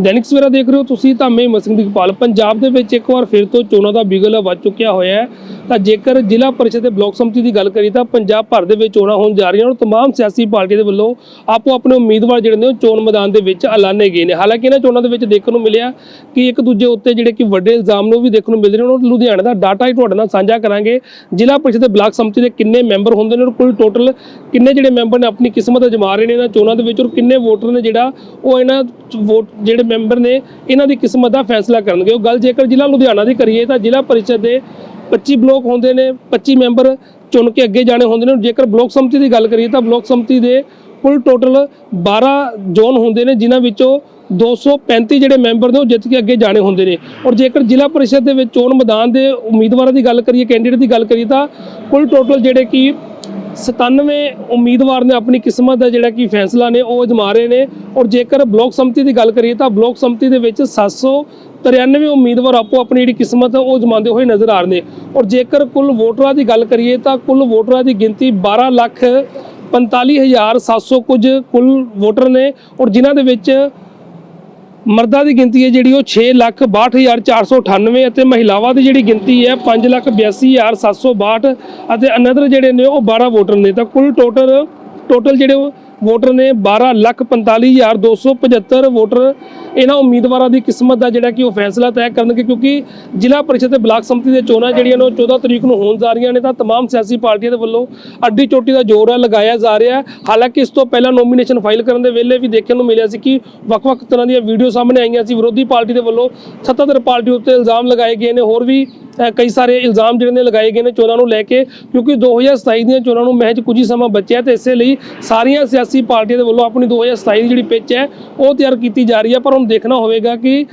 ਦੈਨਿਕ ਸਵੇਰਾ ਦੇਖ ਰਹੇ ਹੋ ਤੁਸੀਂ ਤਾਂ ਮੈਂ ਮਸਿੰਘ ਦੀ ਕਪਾਲ ਪੰਜਾਬ ਦੇ ਵਿੱਚ ਇੱਕ ਵਾਰ ਫਿਰ ਤੋਂ ਚੋਣਾਂ ਦਾ ਬਿਗਲ ਵੱਜ ਚੁੱਕਿਆ ਹੋਇਆ ਹੈ ਤਾਂ ਜੇਕਰ ਜ਼ਿਲ੍ਹਾ ਪਰਿਸ਼ਦ ਦੇ ਬਲਾਕ ਸੰਮਤੀ ਦੀ ਗੱਲ ਕਰੀ ਤਾਂ ਪੰਜਾਬ ਭਰ ਦੇ ਵਿੱਚ ਚੋਣਾਂ ਹੋਣ ਜਾ ਰਹੀਆਂ ਔਰ तमाम ਸਿਆਸੀ ਪਾਰਟੀਆਂ ਦੇ ਵੱਲੋਂ ਆਪੋ ਆਪਣੇ ਉਮੀਦਵਾਰ ਜਿਹੜੇ ਨੇ ਉਹ ਚੋਣ ਮੈਦਾਨ ਦੇ ਵਿੱਚ ਐਲਾਨੇ ਗਏ ਨੇ ਹਾਲਾਂਕਿ ਇਹਨਾਂ ਚੋਣਾਂ ਦੇ ਵਿੱਚ ਦੇਖਣ ਨੂੰ ਮਿਲਿਆ ਕਿ ਇੱਕ ਦੂਜੇ ਉੱਤੇ ਜਿਹੜੇ ਕਿ ਵੱਡੇ ਇਲਜ਼ਾਮ ਨੂੰ ਵੀ ਦੇਖਣ ਨੂੰ ਮਿਲ ਰਹੇ ਨੇ ਔਰ ਲੁਧਿਆਣਾ ਦਾ ਡਾਟਾ ਹੀ ਤੁਹਾਡੇ ਨਾਲ ਸਾਂਝਾ ਕਰਾਂਗੇ ਜ਼ਿਲ੍ਹਾ ਪਰਿਸ਼ਦ ਦੇ ਬਲਾਕ ਸੰਮਤੀ ਦੇ ਕਿੰਨੇ ਮੈਂਬਰ ਹੁੰਦੇ ਨੇ ਔਰ ਕੁੱਲ ਟੋਟਲ ਕਿੰਨੇ ਜਿਹੜੇ ਮੈਂਬਰ ਨੇ ਆਪਣੀ ਕਿਸਮਤ ਅਜਮਾ ਰਹੇ ਨੇ ਇਹਨਾਂ ਚੋਣਾਂ ਦੇ ਵਿੱਚ ਔਰ ਕਿੰਨੇ ਵੋਟਰ ਨੇ ਜਿਹੜਾ ਉਹ ਇਹਨਾਂ ਵੋਟ ਜਿਹੜੇ ਮੈਂਬਰ ਨੇ ਇਹਨਾਂ ਦੀ ਕਿਸਮਤ ਦਾ ਫੈਸਲਾ ਕਰਨਗੇ। ਉਹ ਗੱਲ ਜੇਕਰ ਜ਼ਿਲ੍ਹਾ ਲੁਧਿਆਣਾ ਦੀ ਕਰੀਏ ਤਾਂ ਜ਼ਿਲ੍ਹਾ ਪਰਿਸ਼ਦ ਦੇ 25 ਬਲੋਕ ਹੁੰਦੇ ਨੇ 25 ਮੈਂਬਰ ਚੁਣ ਕੇ ਅੱਗੇ ਜਾਣੇ ਹੁੰਦੇ ਨੇ। ਔਰ ਜੇਕਰ ਬਲੋਕ ਸਮਿਤੀ ਦੀ ਗੱਲ ਕਰੀਏ ਤਾਂ ਬਲੋਕ ਸਮਿਤੀ ਦੇ ਕੁੱਲ ਟੋਟਲ 12 ਜ਼ੋਨ ਹੁੰਦੇ ਨੇ, ਜਿਨ੍ਹਾਂ ਵਿੱਚੋਂ 235 ਜਿਹੜੇ ਮੈਂਬਰ ਨੇ, ਉਹ ਜਿੱਤ ਕੇ ਅੱਗੇ ਜਾਣੇ ਹੁੰਦੇ ਨੇ। ਔਰ ਜੇਕਰ ਜ਼ਿਲ੍ਹਾ ਪਰਿਸ਼ਦ ਦੇ ਵਿੱਚ ਚੋਣ ਮੈਦਾਨ ਦੇ ਉਮੀਦਵਾਰਾਂ ਦੀ ਗੱਲ ਕਰੀਏ, ਕੈਂਡੀਡੇਟ ਦੀ ਗੱਲ ਕਰੀਏ ਤਾਂ ਕੁੱਲ ਟੋਟਲ ਜਿਹੜੇ ਕਿ 97 ਉਮੀਦਵਾਰ ਨੇ ਆਪਣੀ ਕਿਸਮਤ ਦਾ ਜਿਹੜਾ ਕਿ ਫੈਸਲਾ ਨੇ, ਉਹ ਅਜਮਾ ਰਹੇ ਨੇ। ਔਰ ਜੇਕਰ ਬਲਾਕ ਸੰਮਤੀ ਦੀ ਗੱਲ ਕਰੀਏ ਤਾਂ ਬਲਾਕ ਸੰਮਤੀ ਦੇ ਵਿੱਚ 793 ਉਮੀਦਵਾਰ ਆਪੋ ਆਪਣੀ ਜਿਹੜੀ ਕਿਸਮਤ ਹੈ ਉਹ ਜਮਾਉਂਦੇ ਹੋਏ ਨਜ਼ਰ ਆ ਰਹੇ ਨੇ। ਔਰ ਜੇਕਰ ਕੁੱਲ ਵੋਟਰਾਂ ਦੀ ਗੱਲ ਕਰੀਏ ਤਾਂ ਕੁੱਲ ਵੋਟਰਾਂ ਦੀ ਗਿਣਤੀ 12 ਲੱਖ 45700 ਕੁਝ ਕੁੱਲ ਵੋਟਰ ਨੇ। ਔਰ ਜਿਨ੍ਹਾਂ ਦੇ ਵਿੱਚ ਮਰਦਾਂ ਦੀ ਗਿਣਤੀ ਹੈ ਜਿਹੜੀ ਉਹ 662498 ਅਤੇ ਮਹਿਲਾਵਾਂ ਦੀ ਜਿਹੜੀ ਗਿਣਤੀ ਹੈ 582762 ਅਤੇ ਅਨਦਰ ਜਿਹੜੇ ਨੇ ਉਹ 12 ਵੋਟਰ ਨੇ। ਤਾਂ ਕੁੱਲ ਟੋਟਲ ਟੋਟਲ ਜਿਹੜੇ ਵੋਟਰ ਨੇ 1245275 ਵੋਟਰ ਇਹਨਾਂ ਉਮੀਦਵਾਰਾਂ ਦੀ ਕਿਸਮਤ ਦਾ ਜਿਹੜਾ ਕਿ ਉਹ ਫੈਸਲਾ ਤੈਅ ਕਰਨਗੇ ਕਿਉਂਕਿ ਜ਼ਿਲ੍ਹਾ ਪਰਿਸ਼ਦ ਤੇ ਬਲਾਕ ਸੰਮਤੀ ਦੇ ਚੋਣਾਂ ਜਿਹੜੀਆਂ ਨੇ ਉਹ 14 ਤਰੀਕ ਨੂੰ ਹੋਣ ਜਾ ਰਹੀਆਂ ਨੇ ਤਾਂ तमाम ਸਿਆਸੀ ਪਾਰਟੀਆਂ ਦੇ ਵੱਲੋਂ ਅੱਡੀ ਚੋਟੀ ਦਾ ਜ਼ੋਰ ਹੈ ਲਗਾਇਆ ਜਾ ਰਿਹਾ ਹੈ ਹਾਲਾਂਕਿ ਇਸ ਤੋਂ ਪਹਿਲਾਂ ਨੋਮੀਨੇਸ਼ਨ ਫਾਈਲ ਕਰਨ ਦੇ ਵੇਲੇ ਵੀ ਦੇਖਣ ਨੂੰ ਮਿਲਿਆ ਸੀ ਕਿ ਵੱਖ-ਵੱਖ ਤਰ੍ਹਾਂ ਦੀਆਂ ਵੀਡੀਓ ਸਾਹਮਣੇ ਆਈਆਂ ਸੀ ਵਿਰੋਧੀ ਪਾਰਟੀ ਦੇ ਵੱਲੋਂ ਸੱਤਾਧਰ ਪਾਰਟੀ ਉੱਤੇ ਇਲਜ਼ਾਮ ਲਗਾਏ ਗਏ ਨੇ ਹੋਰ ਵੀ ਅ, ਕਈ ਸਾਰੇ ਇਲਜ਼ਾਮ ਜਿਹੜੇ ਨੇ ਲਗਾਏ ਗਏ ਨੇ ਚੋਣਾਂ ਨੂੰ ਲੈ ਕੇ ਕਿਉਂਕਿ 2027 ਦੀਆਂ ਚੋਣਾਂ ਨੂੰ ਮਹਿਜ ਕੁਝ ਹੀ ਸਮਾਂ ਬਚਿਆ ਤੇ ਇਸੇ ਲਈ ਸਾਰੀਆਂ ਸਿਆਸੀ ਪਾਰਟੀਆਂ ਦੇ ਵੱਲੋਂ ਆਪਣੀ 2027 ਦੀ ਜਿਹੜੀ ਪਿੱਚ ਹੈ ਉਹ ਤਿਆਰ ਕੀਤੀ ਜਾ ਰਹੀ ਹੈ ਪਰ ਹੁਣ ਦੇਖਣਾ ਹੋਵੇਗਾ ਕਿ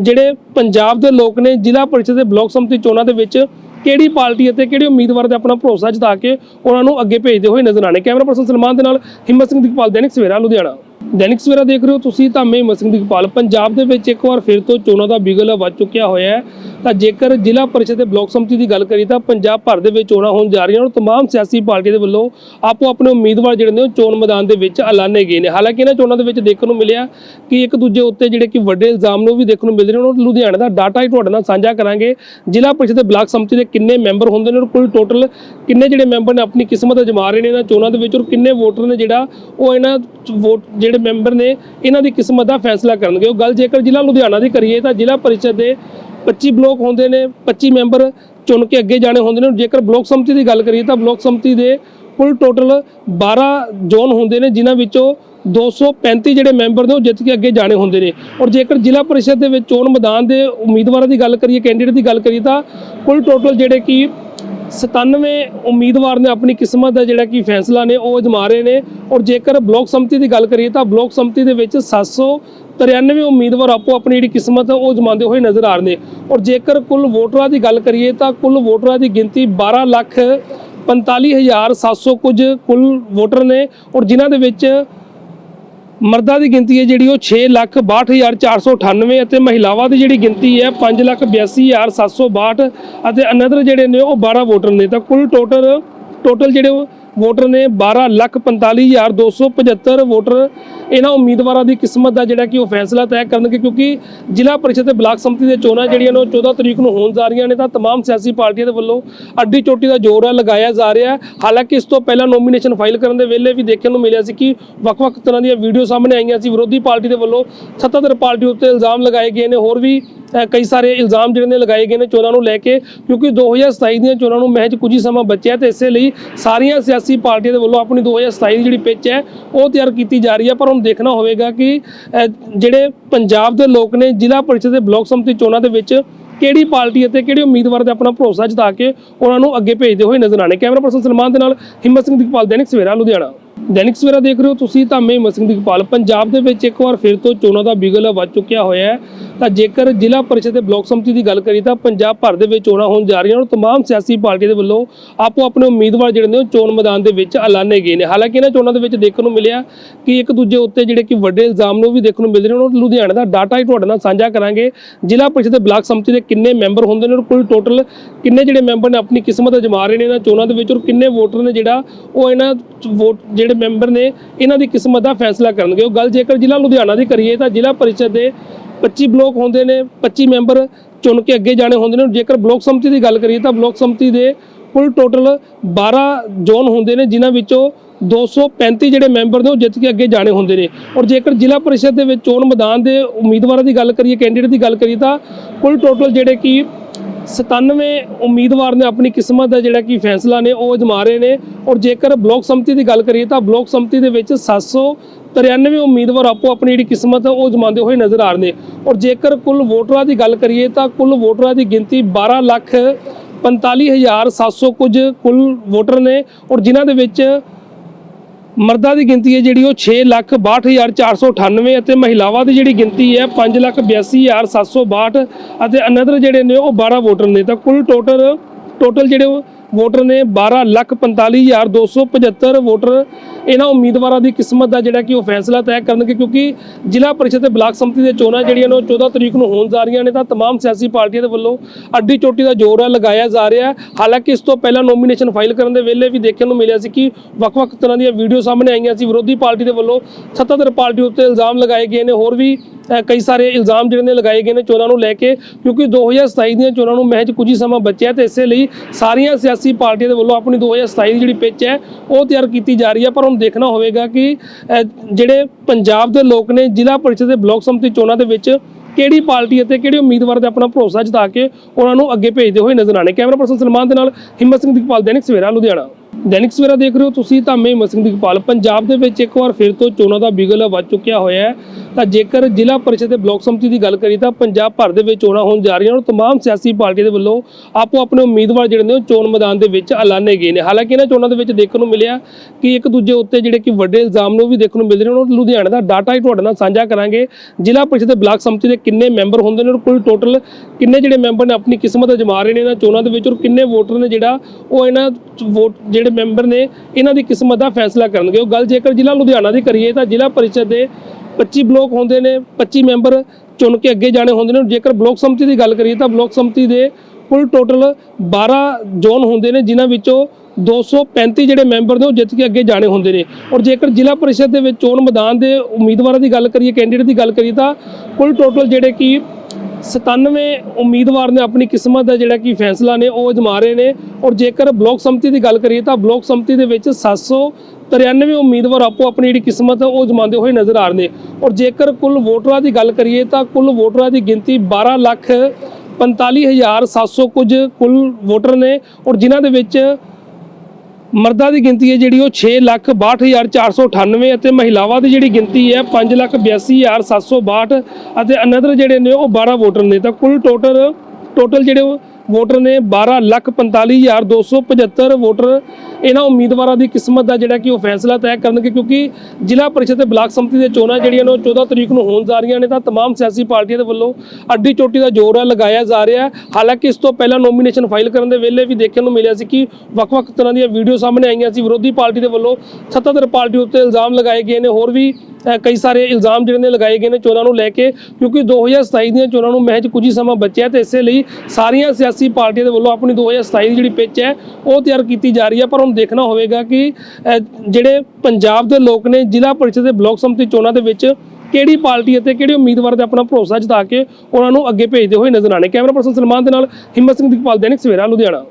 ਜਿਹੜੇ ਪੰਜਾਬ ਦੇ ਲੋਕ ਨੇ, ਜ਼ਿਲ੍ਹਾ ਪਰਿਸ਼ਦ ਦੇ ਬਲਾਕ ਸੰਮਤੀ ਚੋਣਾਂ ਦੇ ਵਿੱਚ ਕਿਹੜੀ ਪਾਰਟੀ ਅਤੇ ਕਿਹੜੇ ਉਮੀਦਵਾਰ ਤੇ ਆਪਣਾ ਭਰੋਸਾ ਜਤਾ ਕੇ ਉਹਨਾਂ ਨੂੰ ਅੱਗੇ ਭੇਜਦੇ ਹੋਏ ਨਜ਼ਰ ਆਣੇ ਕੈਮਰਾ ਪਰਸਨ ਸਲਮਾਨ ਦੇ ਨਾਲ ਹਿੰਮਤ ਸਿੰਘ ਦੀਪਾਲ ਦੈਨਿਕ ਸਵੇਰਾ, ਲੁਧਿਆਣਾ। ਦੈਨਿਕ ਸਵੇਰਾ ਦੇਖ ਰਹੇ ਹੋ ਤੁਸੀਂ ਤਾਂ ਮੈਂ ਹਿੰਮਤ ਸਿੰਘ ਦੀਪਾਲ ਪੰਜਾਬ ਦੇ ਵਿੱਚ ਇੱਕ ਵਾਰ ਫਿਰ ਤੋਂ ਚੋਣਾਂ ਦਾ ਬਿਗਲ ਵੱਜ ਚੁੱਕਿਆ ਹੋਇਆ ਹੈ ਤਾਂ ਜੇਕਰ ਜ਼ਿਲ੍ਹਾ ਪਰਿਸ਼ਦ ਦੇ ਬਲਾਕ ਸੰਮਤੀ ਦੀ ਗੱਲ ਕਰੀ ਤਾਂ ਪੰਜਾਬ ਭਰ ਦੇ ਵਿੱਚ ਚੋਣਾਂ ਹੋਣ ਜਾ ਰਹੀਆਂ ਔਰ तमाम ਸਿਆਸੀ ਪਾਰਟੀਆਂ ਦੇ ਵੱਲੋਂ ਆਪੋ ਆਪਣੇ ਉਮੀਦਵਾਰ ਜਿਹੜੇ ਨੇ ਉਹ ਚੋਣ ਮੈਦਾਨ ਦੇ ਵਿੱਚ ਐਲਾਨੇ ਗਏ ਨੇ ਹਾਲਾਂਕਿ ਇਹਨਾਂ ਚੋਣਾਂ ਦੇ ਵਿੱਚ ਦੇਖਣ ਨੂੰ ਮਿਲਿਆ ਕਿ ਇੱਕ ਦੂਜੇ ਉੱਤੇ ਜਿਹੜੇ ਕਿ ਵੱਡੇ ਇਲਜ਼ਾਮ ਨੂੰ ਵੀ ਦੇਖਣ ਨੂੰ ਮਿਲ ਰਹੇ ਨੇ ਔਰ ਲੁਧਿਆਣਾ ਦਾ ਡਾਟਾ ਹੀ ਤੁਹਾਡੇ ਨਾਲ ਸਾਂਝਾ ਕਰਾਂਗੇ ਜ਼ਿਲ੍ਹਾ ਪਰਿਸ਼ਦ ਦੇ ਬਲਾਕ ਸੰਮਤੀ ਦੇ ਕਿੰਨੇ ਮੈਂਬਰ ਹੁੰਦੇ ਨੇ ਔਰ ਕੁੱਲ ਟੋਟਲ ਕਿੰਨੇ ਜਿਹੜੇ ਮੈਂਬਰ ਨੇ ਆਪਣੀ ਕਿਸਮਤ ਅਜਮਾ ਰਹੇ ਨੇ ਇਹਨਾਂ ਚੋਣਾਂ ਦੇ ਵਿੱਚ ਔਰ ਕਿੰਨੇ ਵੋਟਰ ਨੇ ਜਿਹੜਾ ਉਹ ਇਹਨਾਂ ਵੋਟ ਜਿਹੜੇ ਮੈਂਬਰ ਨੇ, ਇਹਨਾਂ ਦੀ ਕਿਸਮਤ ਦਾ ਫੈਸਲਾ ਕਰਨਗੇ। ਉਹ ਗੱਲ ਜੇਕਰ ਜ਼ਿਲ੍ਹਾ ਲੁਧਿਆਣਾ ਦੀ ਕਰੀਏ ਤਾਂ ਜ਼ਿਲ੍ਹਾ ਪਰਿਸ਼ਦ ਦੇ 25 ਬਲੋਕ ਹੁੰਦੇ ਨੇ 25 ਮੈਂਬਰ ਚੁਣ ਕੇ ਅੱਗੇ ਜਾਣੇ ਹੁੰਦੇ ਨੇ। ਜੇਕਰ ਬਲੋਕ ਸਮਿਤੀ ਦੀ ਗੱਲ ਕਰੀਏ ਤਾਂ ਬਲੋਕ ਸਮਿਤੀ ਦੇ ਕੁੱਲ ਟੋਟਲ 12 ਜ਼ੋਨ ਹੁੰਦੇ ਨੇ, ਜਿਨ੍ਹਾਂ ਵਿੱਚੋਂ 235 ਜਿਹੜੇ ਮੈਂਬਰ ਨੇ, ਉਹ ਜਿੱਤ ਕੇ ਅੱਗੇ ਜਾਣੇ ਹੁੰਦੇ ਨੇ। ਔਰ ਜੇਕਰ ਜ਼ਿਲ੍ਹਾ ਪਰਿਸ਼ਦ ਦੇ ਵਿੱਚ ਚੋਣ ਮੈਦਾਨ ਦੇ ਉਮੀਦਵਾਰਾਂ ਦੀ ਗੱਲ ਕਰੀਏ, ਕੈਂਡੀਡੇਟ ਦੀ ਗੱਲ ਕਰੀਏ ਤਾਂ ਕੁੱਲ ਟੋਟਲ ਜਿਹੜੇ ਕਿ 97 ਉਮੀਦਵਾਰ ਨੇ ਆਪਣੀ ਕਿਸਮਤ ਦਾ ਜਿਹੜਾ ਕਿ ਫੈਸਲਾ ਨੇ, ਉਹ ਅਜਮਾ ਰਹੇ ਨੇ। ਔਰ ਜੇਕਰ ਬਲਾਕ ਸਮਿਤੀ ਦੀ ਗੱਲ ਕਰੀਏ ਤਾਂ ਬਲਾਕ ਸੰਮਤੀ ਦੇ ਵਿੱਚ 793 ਉਮੀਦਵਾਰ ਆਪੋ ਆਪਣੀ ਜਿਹੜੀ ਕਿਸਮਤ ਹੈ, ਉਹ ਜਮਾਉਂਦੇ ਹੋਏ ਨਜ਼ਰ ਆ ਰਹੇ ਨੇ। ਔਰ ਜੇਕਰ ਕੁੱਲ ਵੋਟਰਾਂ ਦੀ ਗੱਲ ਕਰੀਏ ਤਾਂ ਕੁੱਲ ਵੋਟਰਾਂ ਦੀ ਗਿਣਤੀ 12 ਲੱਖ 45700 ਕੁਝ ਕੁੱਲ ਵੋਟਰ ਨੇ। ਔਰ ਜਿਨ੍ਹਾਂ ਦੇ ਵਿੱਚ ਮਰਦਾਂ ਦੀ ਗਿਣਤੀ ਹੈ ਜਿਹੜੀ ਉਹ 662498 ਅਤੇ ਮਹਿਲਾਵਾਂ ਦੀ ਜਿਹੜੀ ਗਿਣਤੀ ਹੈ 582762 ਅਤੇ ਅਨਦਰ ਜਿਹੜੇ ਨੇ ਉਹ 12 ਵੋਟਰ ਨੇ ਤਾਂ ਕੁੱਲ ਟੋਟਲ ਟੋਟਲ ਜਿਹੜੇ ਉਹ ਵੋਟਰ ਨੇ 1245275 ਵੋਟਰ ਇਹਨਾਂ ਉਮੀਦਵਾਰਾਂ ਦੀ ਕਿਸਮਤ ਦਾ ਜਿਹੜਾ ਕਿ ਉਹ ਫੈਸਲਾ ਤੈਅ ਕਰਨਗੇ ਕਿਉਂਕਿ ਜ਼ਿਲ੍ਹਾ ਪਰਿਸ਼ਦ ਤੇ ਬਲਾਕ ਸੰਮਤੀ ਦੇ ਚੋਣਾਂ ਜਿਹੜੀਆਂ ਨੇ ਉਹ 14 ਤਰੀਕ ਨੂੰ ਹੋਣ ਜਾ ਰਹੀਆਂ ਨੇ ਤਾਂ तमाम ਸਿਆਸੀ ਪਾਰਟੀਆਂ ਦੇ ਵੱਲੋਂ ਅੱਡੀ ਚੋਟੀ ਦਾ ਜ਼ੋਰ ਹੈ ਲਗਾਇਆ ਜਾ ਰਿਹਾ ਹੈ ਹਾਲਾਂਕਿ ਇਸ ਤੋਂ ਪਹਿਲਾਂ ਨੋਮੀਨੇਸ਼ਨ ਫਾਈਲ ਕਰਨ ਦੇ ਵੇਲੇ ਵੀ ਦੇਖਣ ਨੂੰ ਮਿਲਿਆ ਸੀ ਕਿ ਵੱਖ-ਵੱਖ ਤਰ੍ਹਾਂ ਦੀਆਂ ਵੀਡੀਓ ਸਾਹਮਣੇ ਆਈਆਂ ਸੀ ਵਿਰੋਧੀ ਪਾਰਟੀ ਦੇ ਵੱਲੋਂ ਸੱਤਾਧਰ ਪਾਰਟੀ ਉੱਤੇ ਇਲਜ਼ਾਮ ਲਗਾਏ ਗਏ ਨੇ ਹੋਰ ਵੀ ਅ, ਕਈ ਸਾਰੇ ਇਲਜ਼ਾਮ ਜਿਹੜੇ ਨੇ ਲਗਾਏ ਗਏ ਨੇ ਚੋਣਾਂ ਨੂੰ ਲੈ ਕੇ, ਕਿਉਂਕਿ 2027 ਦੀਆਂ ਚੋਣਾਂ ਨੂੰ ਮਹਿਜ ਕੁਝ ਹੀ ਸਮਾਂ ਬਚਿਆ ਤੇ ਇਸੇ ਲਈ ਸਾਰੀਆਂ ਸਿਆਸੀ ਪਾਰਟੀਆਂ ਦੇ ਵੱਲੋਂ ਆਪਣੀ 2027 ਦੀ ਜਿਹੜੀ ਪਿੱਚ ਹੈ, ਉਹ ਤਿਆਰ ਕੀਤੀ ਜਾ ਰਹੀ ਹੈ। ਪਰ ਹੁਣ ਦੇਖਣਾ ਹੋਵੇਗਾ ਕਿ ਜਿਹੜੇ ਪੰਜਾਬ ਦੇ ਲੋਕ ਨੇ, ਜ਼ਿਲ੍ਹਾ ਪਰਿਸ਼ਦ ਦੇ ਬਲਾਕ ਸੰਮਤੀ ਚੋਣਾਂ ਦੇ ਵਿੱਚ ਕਿਹੜੀ ਪਾਰਟੀ ਅਤੇ ਕਿਹੜੇ ਉਮੀਦਵਾਰ ਤੇ ਆਪਣਾ ਭਰੋਸਾ ਜਤਾ ਕੇ ਉਹਨਾਂ ਨੂੰ ਅੱਗੇ ਭੇਜਦੇ ਹੋਏ ਨਜ਼ਰ ਆਣੇ ਕੈਮਰਾ ਪਰਸਨ ਸਲਮਾਨ ਦੇ ਨਾਲ ਹਿੰਮਤ ਸਿੰਘ ਦੀਪਾਲ ਦੈਨਿਕ ਸਵੇਰਾ, ਲੁਧਿਆਣਾ। ਦੈਨਿਕ ਸਵੇਰਾ ਦੇਖ ਰਹੇ ਹੋ ਤੁਸੀਂ ਤਾਂ ਮੈਂ ਹਿੰਮਤ ਸਿੰਘ ਦੀਪਾਲ ਪੰਜਾਬ ਦੇ ਵਿੱਚ ਇੱਕ ਵਾਰ ਫਿਰ ਤੋਂ ਚੋਣਾਂ ਦਾ ਬਿਗਲ ਵੱਜ ਚੁੱਕਿਆ ਹੋਇਆ ਹੈ ਤਾਂ ਜੇਕਰ ਜ਼ਿਲ੍ਹਾ ਪਰਿਸ਼ਦ ਦੇ ਬਲਾਕ ਸੰਮਤੀ ਦੀ ਗੱਲ ਕਰੀ ਤਾਂ ਪੰਜਾਬ ਭਰ ਦੇ ਵਿੱਚ ਚੋਣਾਂ ਹੋਣ ਜਾ ਰਹੀਆਂ ਔਰ तमाम ਸਿਆਸੀ ਪਾਰਟੀਆਂ ਦੇ ਵੱਲੋਂ ਆਪੋ ਆਪਣੇ ਉਮੀਦਵਾਰ ਜਿਹੜੇ ਨੇ ਉਹ ਚੋਣ ਮੈਦਾਨ ਦੇ ਵਿੱਚ ਐਲਾਨੇ ਗਏ ਨੇ ਹਾਲਾਂਕਿ ਇਹਨਾਂ ਚੋਣਾਂ ਦੇ ਵਿੱਚ ਦੇਖਣ ਨੂੰ ਮਿਲਿਆ ਕਿ ਇੱਕ ਦੂਜੇ ਉੱਤੇ ਜਿਹੜੇ ਕਿ ਵੱਡੇ ਇਲਜ਼ਾਮ ਨੂੰ ਵੀ ਦੇਖਣ ਨੂੰ ਮਿਲ ਰਹੇ ਨੇ ਔਰ ਲੁਧਿਆਣਾ ਦਾ ਡਾਟਾ ਹੀ ਤੁਹਾਡੇ ਨਾਲ ਸਾਂਝਾ ਕਰਾਂਗੇ ਜ਼ਿਲ੍ਹਾ ਪਰਿਸ਼ਦ ਦੇ ਬਲਾਕ ਸੰਮਤੀ ਦੇ ਕਿੰਨੇ ਮੈਂਬਰ ਹੁੰਦੇ ਨੇ ਔਰ ਕੁੱਲ ਟੋਟਲ ਕਿੰਨੇ ਜਿਹੜੇ ਮੈਂਬਰ ਨੇ ਆਪਣੀ ਕਿਸਮਤ ਅਜਮਾ ਰਹੇ ਨੇ ਇਹਨਾਂ ਚੋਣਾਂ ਦੇ ਵਿੱਚ ਔਰ ਕਿੰਨੇ ਵੋਟਰ ਨੇ ਜਿਹੜਾ ਉਹ ਇਹਨਾਂ ਵੋਟ ਜਿਹੜੇ ਜਿਹੜੇ ਮੈਂਬਰ ਨੇ, ਇਹਨਾਂ ਦੀ ਕਿਸਮਤ ਦਾ ਫੈਸਲਾ ਕਰਨਗੇ। ਉਹ ਗੱਲ ਜੇਕਰ ਜ਼ਿਲ੍ਹਾ ਲੁਧਿਆਣਾ ਦੀ ਕਰੀਏ ਤਾਂ ਜ਼ਿਲ੍ਹਾ ਪਰਿਸ਼ਦ ਦੇ 25 ਬਲੋਕ ਹੁੰਦੇ ਨੇ 25 ਮੈਂਬਰ ਚੁਣ ਕੇ ਅੱਗੇ ਜਾਣੇ ਹੁੰਦੇ ਨੇ। ਜੇਕਰ ਬਲੋਕ ਸਮਿਤੀ ਦੀ ਗੱਲ ਕਰੀਏ ਤਾਂ ਬਲੋਕ ਸਮਿਤੀ ਦੇ ਕੁੱਲ ਟੋਟਲ 12 ਜ਼ੋਨ ਹੁੰਦੇ ਨੇ, ਜਿਨ੍ਹਾਂ ਵਿੱਚੋਂ 235 ਜਿਹੜੇ ਮੈਂਬਰ ਨੇ, ਉਹ ਜਿੱਤ ਕੇ ਅੱਗੇ ਜਾਣੇ ਹੁੰਦੇ ਨੇ। ਔਰ ਜੇਕਰ ਜ਼ਿਲ੍ਹਾ ਪਰਿਸ਼ਦ ਦੇ ਵਿੱਚ ਚੋਣ ਮੈਦਾਨ ਦੇ ਉਮੀਦਵਾਰਾਂ ਦੀ ਗੱਲ ਕਰੀਏ, ਕੈਂਡੀਡੇਟ ਦੀ ਗੱਲ ਕਰੀਏ ਤਾਂ ਕੁੱਲ ਟੋਟਲ ਜਿਹੜੇ ਕਿ 97 ਉਮੀਦਵਾਰ ਨੇ ਆਪਣੀ ਕਿਸਮਤ ਦਾ ਜਿਹੜਾ ਕਿ ਫੈਸਲਾ ਨੇ, ਉਹ ਅਜਮਾ ਰਹੇ ਨੇ। ਔਰ ਜੇਕਰ ਬਲਾਕ ਸੰਮਤੀ ਦੀ ਗੱਲ ਕਰੀਏ ਤਾਂ ਬਲਾਕ ਸੰਮਤੀ ਦੇ ਵਿੱਚ 793 ਉਮੀਦਵਾਰ ਆਪੋ ਆਪਣੀ ਜਿਹੜੀ ਕਿਸਮਤ ਹੈ ਉਹ ਅਜਮਾਉਂਦੇ ਹੋਏ ਨਜ਼ਰ ਆ ਰਹੇ ਨੇ। ਔਰ ਜੇਕਰ ਕੁੱਲ ਵੋਟਰਾਂ ਦੀ ਗੱਲ ਕਰੀਏ ਤਾਂ ਕੁੱਲ ਵੋਟਰਾਂ ਦੀ ਗਿਣਤੀ 12 ਲੱਖ 45700 ਕੁਝ ਕੁੱਲ ਵੋਟਰ ਨੇ। ਔਰ ਜਿਨ੍ਹਾਂ ਦੇ ਵਿੱਚ ਮਰਦਾਂ ਦੀ ਗਿਣਤੀ ਹੈ ਜਿਹੜੀ ਉਹ 6 ਲੱਖ 62498 ਅਤੇ ਮਹਿਲਾਵਾਂ ਦੀ ਜਿਹੜੀ ਗਿਣਤੀ ਹੈ 5 ਲੱਖ 82762 ਅਤੇ ਅਨਦਰ ਜਿਹੜੇ ਨੇ ਉਹ 12 ਵੋਟਰ ਨੇ ਤਾਂ ਕੁੱਲ ਟੋਟਲ ਟੋਟਲ ਜਿਹੜੇ ਵੋਟਰ ਨੇ 12 ਲੱਖ 45275 ਵੋਟਰ ਇਹਨਾਂ ਉਮੀਦਵਾਰਾਂ ਦੀ ਕਿਸਮਤ ਦਾ ਜਿਹੜਾ ਕਿ ਉਹ ਫੈਸਲਾ ਤੈਅ ਕਰਨਗੇ ਕਿਉਂਕਿ ਜ਼ਿਲ੍ਹਾ ਪਰਿਸ਼ਦ ਤੇ ਬਲਾਕ ਸੰਮਤੀ ਦੇ ਚੋਣਾਂ ਜਿਹੜੀਆਂ ਨੇ ਉਹ 14 ਤਰੀਕ ਨੂੰ ਹੋਣ ਜਾ ਰਹੀਆਂ ਨੇ ਤਾਂ तमाम ਸਿਆਸੀ ਪਾਰਟੀਆਂ ਦੇ ਵੱਲੋਂ ਅੱਡੀ ਚੋਟੀ ਦਾ ਜ਼ੋਰ ਹੈ ਲਗਾਇਆ ਜਾ ਰਿਹਾ ਹੈ ਹਾਲਾਂਕਿ ਇਸ ਤੋਂ ਪਹਿਲਾਂ ਨੋਮੀਨੇਸ਼ਨ ਫਾਈਲ ਕਰਨ ਦੇ ਵੇਲੇ ਵੀ ਦੇਖਣ ਨੂੰ ਮਿਲਿਆ ਸੀ ਕਿ ਵੱਖ-ਵੱਖ ਤਰ੍ਹਾਂ ਦੀਆਂ ਵੀਡੀਓ ਸਾਹਮਣੇ ਆਈਆਂ ਸੀ ਵਿਰੋਧੀ ਪਾਰਟੀ ਦੇ ਵੱਲੋਂ ਸੱਤਾਧਰ ਪਾਰਟੀ ਉੱਤੇ ਇਲਜ਼ਾਮ ਲਗਾਏ ਗਏ ਨੇ ਹੋਰ ਵੀ ਅ, ਕਈ ਸਾਰੇ ਇਲਜ਼ਾਮ ਜਿਹੜੇ ਨੇ ਲਗਾਏ ਗਏ ਨੇ ਚੋਣਾਂ ਨੂੰ ਲੈ ਕੇ ਕਿਉਂਕਿ 2027 ਦੀਆਂ ਚੋਣਾਂ ਨੂੰ ਮਹਿਜ ਕੁਝ ਹੀ ਸਮਾਂ ਬਚਿਆ ਤੇ ਇਸੇ ਲਈ ਸਾਰੀਆਂ ਸਿਆਸੀ ਪਾਰਟੀਆਂ ਦੇ ਵੱਲੋਂ ਆਪਣੀ 2027 ਦੀ ਜਿਹੜੀ ਪਿੱਚ ਹੈ, ਉਹ ਤਿਆਰ ਕੀਤੀ ਜਾ ਰਹੀ ਹੈ। ਪਰ ਹੁਣ ਦੇਖਣਾ ਹੋਵੇਗਾ ਕਿ ਜਿਹੜੇ ਪੰਜਾਬ ਦੇ ਲੋਕ ਨੇ, ਜ਼ਿਲ੍ਹਾ ਪਰਿਸ਼ਦ ਦੇ ਬਲਾਕ ਸੰਮਤੀ ਚੋਣਾਂ ਦੇ ਵਿੱਚ ਕਿਹੜੀ ਪਾਰਟੀ ਅਤੇ ਕਿਹੜੇ ਉਮੀਦਵਾਰ ਤੇ ਆਪਣਾ ਭਰੋਸਾ ਜਤਾ ਕੇ ਉਹਨਾਂ ਨੂੰ ਅੱਗੇ ਭੇਜਦੇ ਹੋਏ ਨਜ਼ਰ ਆਣੇ ਕੈਮਰਾ ਪਰਸਨ ਸਲਮਾਨ ਦੇ ਨਾਲ ਹਿੰਮਤ ਸਿੰਘ ਦੀਪਾਲ, ਦੈਨਿਕ ਸਵੇਰਾ, ਲੁਧਿਆਣਾ। ਦੈਨਿਕ ਸਵੇਰਾ ਦੇਖ ਰਹੇ ਹੋ ਤੁਸੀਂ ਤਾਂ ਮੈਂ ਹਿੰਮਤ ਸਿੰਘ ਦੀਪਾਲ ਪੰਜਾਬ ਦੇ ਵਿੱਚ ਇੱਕ ਵਾਰ ਫਿਰ ਤੋਂ ਚੋਣਾਂ ਦਾ ਬਿਗਲ ਵੱਜ ਚੁੱਕਿਆ ਹੋਇਆ ਹੈ ਤਾਂ ਜੇਕਰ ਜ਼ਿਲ੍ਹਾ ਪਰਿਸ਼ਦ ਦੇ ਬਲਾਕ ਸੰਮਤੀ ਦੀ ਗੱਲ ਕਰੀ ਤਾਂ ਪੰਜਾਬ ਭਰ ਦੇ ਵਿੱਚ ਚੋਣਾਂ ਹੋਣ ਜਾ ਰਹੀਆਂ ਔਰ तमाम ਸਿਆਸੀ ਪਾਰਟੀਆਂ ਦੇ ਵੱਲੋਂ ਆਪੋ ਆਪਣੇ ਉਮੀਦਵਾਰ ਜਿਹੜੇ ਨੇ ਉਹ ਚੋਣ ਮੈਦਾਨ ਦੇ ਵਿੱਚ ਐਲਾਨੇ ਗਏ ਨੇ ਹਾਲਾਂਕਿ ਇਹਨਾਂ ਚੋਣਾਂ ਦੇ ਵਿੱਚ ਦੇਖਣ ਨੂੰ ਮਿਲਿਆ ਕਿ ਇੱਕ ਦੂਜੇ ਉੱਤੇ ਜਿਹੜੇ ਕਿ ਵੱਡੇ ਇਲਜ਼ਾਮ ਨੇ ਉਹ ਵੀ ਦੇਖਣ ਨੂੰ ਮਿਲ ਰਹੇ ਨੇ ਔਰ ਲੁਧਿਆਣਾ ਦਾ ਡਾਟਾ ਹੀ ਤੁਹਾਡੇ ਨਾਲ ਸਾਂਝਾ ਕਰਾਂਗੇ ਜ਼ਿਲ੍ਹਾ ਪਰਿਸ਼ਦ ਦੇ ਬਲਾਕ ਸੰਮਤੀ ਦੇ ਕਿੰਨੇ ਮੈਂਬਰ ਹੁੰਦੇ ਨੇ ਔਰ ਕੁੱਲ ਟੋਟਲ ਕਿੰਨੇ ਜਿਹੜੇ ਮੈਂਬਰ ਨੇ ਆਪਣੀ ਕਿਸਮਤ ਅਜਮਾ ਰਹੇ ਨੇ ਇਹਨਾਂ ਚੋਣਾਂ ਦੇ ਵਿੱਚ ਔਰ ਕਿੰਨੇ ਵੋਟਰ ਨੇ ਜਿਹੜਾ ਉਹ ਇਹਨਾਂ ਵੋਟ ਜਿਹੜੇ ਮੈਂਬਰ ਨੇ, ਇਹਨਾਂ ਦੀ ਕਿਸਮਤ ਦਾ ਫੈਸਲਾ ਕਰਨਗੇ। ਉਹ ਗੱਲ ਜੇਕਰ ਜ਼ਿਲ੍ਹਾ ਲੁਧਿਆਣਾ ਦੀ ਕਰੀਏ ਤਾਂ ਜ਼ਿਲ੍ਹਾ ਪਰਿਸ਼ਦ ਦੇ 25 ਬਲੋਕ ਹੁੰਦੇ ਨੇ 25 ਮੈਂਬਰ ਚੁਣ ਕੇ ਅੱਗੇ ਜਾਣੇ ਹੁੰਦੇ ਨੇ। ਜੇਕਰ ਬਲੋਕ ਸਮਿਤੀ ਦੀ ਗੱਲ ਕਰੀਏ ਤਾਂ ਬਲੋਕ ਸਮਿਤੀ ਦੇ ਕੁੱਲ ਟੋਟਲ 12 ਜ਼ੋਨ ਹੁੰਦੇ ਨੇ, ਜਿਨ੍ਹਾਂ ਵਿੱਚੋਂ 235 ਜਿਹੜੇ ਮੈਂਬਰ ਨੇ ਉਹ ਜਿੱਤ ਕੇ ਅੱਗੇ ਜਾਣੇ ਹੁੰਦੇ ਨੇ। ਔਰ ਜੇਕਰ ਜ਼ਿਲ੍ਹਾ ਪਰਿਸ਼ਦ ਦੇ ਵਿੱਚ ਚੋਣ ਮੈਦਾਨ ਦੇ ਉਮੀਦਵਾਰਾਂ ਦੀ ਗੱਲ ਕਰੀਏ, ਕੈਂਡੀਡੇਟ ਦੀ ਗੱਲ ਕਰੀਏ ਤਾਂ ਕੁੱਲ ਟੋਟਲ ਜਿਹੜੇ ਕਿ 97 ਉਮੀਦਵਾਰ ਨੇ ਆਪਣੀ ਕਿਸਮਤ ਦਾ ਜਿਹੜਾ ਕਿ ਫੈਸਲਾ ਨੇ, ਉਹ ਅਜਮਾ ਰਹੇ ਨੇ। ਔਰ ਜੇਕਰ ਬਲਾਕ ਸੰਮਤੀ ਦੀ ਗੱਲ ਕਰੀਏ ਤਾਂ ਬਲਾਕ ਸੰਮਤੀ ਦੇ ਵਿੱਚ 793 ਉਮੀਦਵਾਰ ਆਪੋ ਆਪਣੀ ਜਿਹੜੀ ਕਿਸਮਤ ਹੈ ਉਹ ਜਮਾਉਂਦੇ ਹੋਏ ਨਜ਼ਰ ਆ ਰਹੇ ਨੇ। ਔਰ ਜੇਕਰ ਕੁੱਲ ਵੋਟਰਾਂ ਦੀ ਗੱਲ ਕਰੀਏ ਤਾਂ ਕੁੱਲ ਵੋਟਰਾਂ ਦੀ ਗਿਣਤੀ 12 ਲੱਖ 45700 ਕੁਝ ਕੁੱਲ ਵੋਟਰ ਨੇ। ਔਰ ਜਿਨ੍ਹਾਂ ਦੇ ਵਿੱਚ ਮਰਦਾਂ ਦੀ ਗਿਣਤੀ ਹੈ ਜਿਹੜੀ ਉਹ 6 ਲੱਖ 62498 ਅਤੇ ਮਹਿਲਾਵਾਂ ਦੀ ਜਿਹੜੀ ਗਿਣਤੀ ਹੈ 5 ਲੱਖ 82762 ਅਤੇ ਅਨਦਰ ਜਿਹੜੇ ਨੇ ਉਹ 12 ਵੋਟਰ ਨੇ ਤਾਂ ਕੁੱਲ ਟੋਟਲ ਟੋਟਲ ਜਿਹੜੇ ਵੋਟਰ ਨੇ 12 ਲੱਖ 45275 ਵੋਟਰ ਇਹਨਾਂ ਉਮੀਦਵਾਰਾਂ ਦੀ ਕਿਸਮਤ ਦਾ ਜਿਹੜਾ ਕਿ ਉਹ ਫੈਸਲਾ ਤੈਅ ਕਰਨਗੇ ਕਿਉਂਕਿ ਜ਼ਿਲ੍ਹਾ ਪਰਿਸ਼ਦ ਤੇ ਬਲਾਕ ਸੰਮਤੀ ਦੇ ਚੋਣਾਂ ਜਿਹੜੀਆਂ ਨੇ ਉਹ 14 ਤਰੀਕ ਨੂੰ ਹੋਣ ਜਾ ਰਹੀਆਂ ਨੇ ਤਾਂ तमाम ਸਿਆਸੀ ਪਾਰਟੀਆਂ ਦੇ ਵੱਲੋਂ ਅੱਡੀ ਚੋਟੀ ਦਾ ਜ਼ੋਰ ਹੈ ਲਗਾਇਆ ਜਾ ਰਿਹਾ ਹੈ ਹਾਲਾਂਕਿ ਇਸ ਤੋਂ ਪਹਿਲਾਂ ਨੋਮੀਨੇਸ਼ਨ ਫਾਈਲ ਕਰਨ ਦੇ ਵੇਲੇ ਵੀ ਦੇਖਣ ਨੂੰ ਮਿਲਿਆ ਸੀ ਕਿ ਵੱਖ-ਵੱਖ ਤਰ੍ਹਾਂ ਦੀਆਂ ਵੀਡੀਓ ਸਾਹਮਣੇ ਆਈਆਂ ਸੀ ਵਿਰੋਧੀ ਪਾਰਟੀ ਦੇ ਵੱਲੋਂ ਸੱਤਾਧਰ ਪਾਰਟੀ ਉੱਤੇ ਇਲਜ਼ਾਮ ਲਗਾਏ ਗਏ ਨੇ ਹੋਰ ਵੀ ਅ, ਕਈ ਸਾਰੇ ਇਲਜ਼ਾਮ ਜਿਹੜੇ ਨੇ ਲਗਾਏ ਗਏ ਨੇ ਚੋਣਾਂ ਨੂੰ ਲੈ ਕੇ ਕਿਉਂਕਿ 2027 ਦੀਆਂ ਚੋਣਾਂ ਨੂੰ ਮਹਿਜ ਕੁਝ ਹੀ ਸਮਾਂ ਬਚਿਆ ਤੇ ਇਸੇ ਲਈ ਸਾਰੀਆਂ ਸਿਆਸੀ ਪਾਰਟੀਆਂ ਦੇ ਵੱਲੋਂ ਆਪਣੀ 2027 ਦੀ ਜਿਹੜੀ ਪਿੱਚ ਹੈ, ਉਹ ਤਿਆਰ ਕੀਤੀ ਜਾ ਰਹੀ ਹੈ। ਪਰ ਹੁਣ ਦੇਖਣਾ ਹੋਵੇਗਾ ਕਿ ਜਿਹੜੇ ਪੰਜਾਬ ਦੇ ਲੋਕ ਨੇ, ਜ਼ਿਲ੍ਹਾ ਪਰਿਸ਼ਦ ਦੇ ਬਲਾਕ ਸੰਮਤੀ ਚੋਣਾਂ ਦੇ ਵਿੱਚ ਕਿਹੜੀ ਪਾਰਟੀ ਅਤੇ ਕਿਹੜੇ ਉਮੀਦਵਾਰ ਤੇ ਆਪਣਾ ਭਰੋਸਾ ਜਤਾ ਕੇ ਉਹਨਾਂ ਨੂੰ ਅੱਗੇ ਭੇਜਦੇ ਹੋਏ ਨਜ਼ਰ ਆਣੇ ਕੈਮਰਾ ਪਰਸਨ ਸਲਮਾਨ ਦੇ ਨਾਲ ਹਿੰਮਤ ਸਿੰਘ ਦੀਪਾਲ ਦੈਨਿਕ ਸਵੇਰਾ, ਲੁਧਿਆਣਾ।